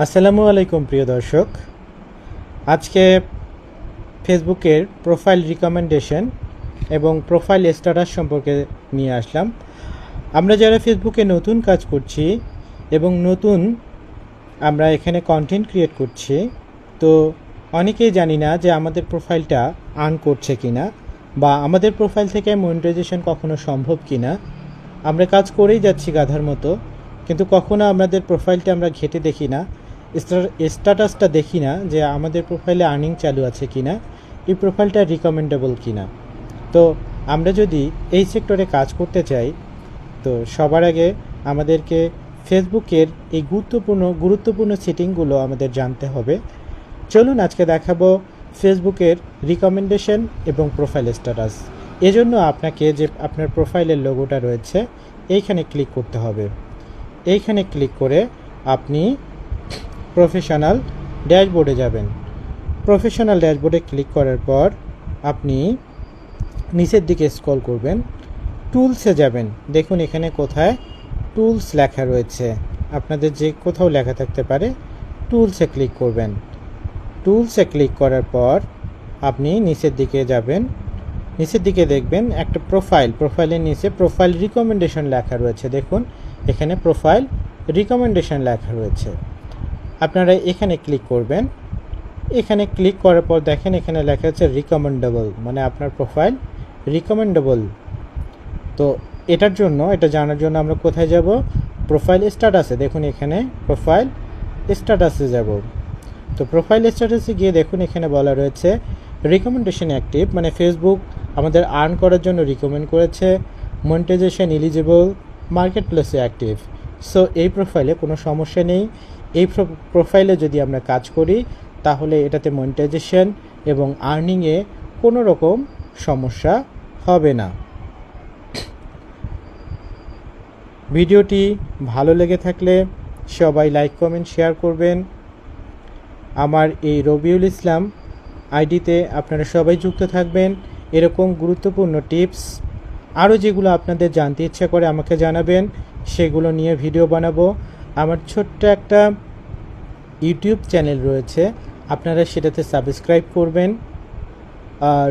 আসসালামু আলাইকুম, প্রিয় দর্শক। আজকে ফেসবুকের প্রোফাইল রিকমেন্ডেশন এবং প্রোফাইল স্ট্যাটাস সম্পর্কে নিয়ে আসলাম। আমরা যারা ফেসবুকে নতুন কাজ করছি এবং নতুন আমরা এখানে কন্টেন্ট ক্রিয়েট করছি, তো অনেকেই জানি না যে আমাদের প্রোফাইলটা আর্ন করছে কিনা বা আমাদের প্রোফাইল থেকে মনিটাইজেশন কখনো সম্ভব কি না আমরা কাজ করেই যাচ্ছি গাধার মতো, কিন্তু কখনো আমাদের প্রোফাইলটা আমরা ঘেটে দেখি না। স্ট্যাটাসটা দেখি না যে আমাদের প্রোফাইলে আর্নিং চালু আছে কিনা, এই প্রোফাইলটা রিকমেন্ডেবল কি না তো আমরা যদি এই সেক্টরে কাজ করতে চাই, তো সবার আগে আমাদেরকে ফেসবুকের এই গুরুত্বপূর্ণ গুরুত্বপূর্ণ সেটিংগুলো আমাদের জানতে হবে। চলুন আজকে দেখাবো ফেসবুকের রিকমেন্ডেশন এবং প্রোফাইল স্ট্যাটাস এজন্য আপনাকে যে আপনার প্রোফাইলের লোগোটা রয়েছে, এইখানে ক্লিক করতে হবে। এইখানে ক্লিক করে আপনি প্রফেশনাল ড্যাশবোর্ডে যাবেন। প্রফেশনাল ড্যাশবোর্ডে ক্লিক করার পর আপনি নিচের দিকে স্ক্রল করবেন। টুলসে যাবেন। দেখুন এখানে কোথায় টুলস লেখা রয়েছে। আপনাদের যে কোথাও লেখা থাকতে পারে, টুলসে ক্লিক করবেন। টুলসে ক্লিক করার পর আপনি নিচের দিকে যাবেন। নিচের দিকে দেখবেন একটা প্রোফাইল। প্রোফাইলের নিচে প্রোফাইল রিকমেন্ডেশন লেখা রয়েছে। দেখুন, এখানে প্রোফাইল রিকমেন্ডেশন লেখা রয়েছে। আপনারা এখানে ক্লিক করবেন। এখানে ক্লিক করার পর দেখেন এখানে লেখা আছে রিকমেন্ডেবল মানে আপনার প্রোফাইল রিকমেন্ডেবল তো এটার জন্য, এটা জানার জন্য আমরা কোথায় যাব? প্রোফাইল স্ট্যাটাসে দেখুন এখানে প্রোফাইল স্ট্যাটাসে যাব। তো প্রোফাইল স্ট্যাটাসে গিয়ে দেখুন এখানে বলা রয়েছে রিকমেন্ডেশন অ্যাক্টিভ মানে ফেসবুক আমাদের আর্ন করার জন্য রিকমেন্ড করেছে monetisation eligible market place active so এই প্রোফাইলে কোনো সমস্যা নেই। এই প্রোফাইলে যদি আমরা কাজ করি, তাহলে এটাতে মনিটাইজেশন এবং আর্নিংয়ে কোনো রকম সমস্যা হবে না। ভিডিওটি ভালো লেগে থাকলে সবাই লাইক কমেন্ট শেয়ার করবেন। আমার এই রবিউল ইসলাম আইডিতে আপনারা সবাই যুক্ত থাকবেন। এরকম গুরুত্বপূর্ণ টিপস আরও যেগুলো আপনাদের জানতে ইচ্ছা করে আমাকে জানাবেন সেগুলো নিয়ে ভিডিও বানাবো। আমার ছোট্ট একটা ইউটিউব চ্যানেল রয়েছে, আপনারা সেটাতে সাবস্ক্রাইব করবেন।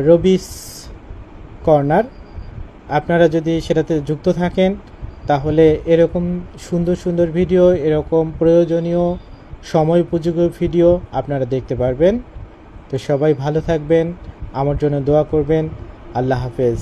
রবিস কর্নার, আপনারা যদি সেটাতে যুক্ত থাকেন, তাহলে এরকম সুন্দর সুন্দর ভিডিও, এরকম প্রয়োজনীয়, সময় উপযোগী ভিডিও আপনারা দেখতে পারবেন। তো সবাই ভালো থাকবেন, আমার জন্য দোয়া করবেন। আল্লাহ হাফেজ।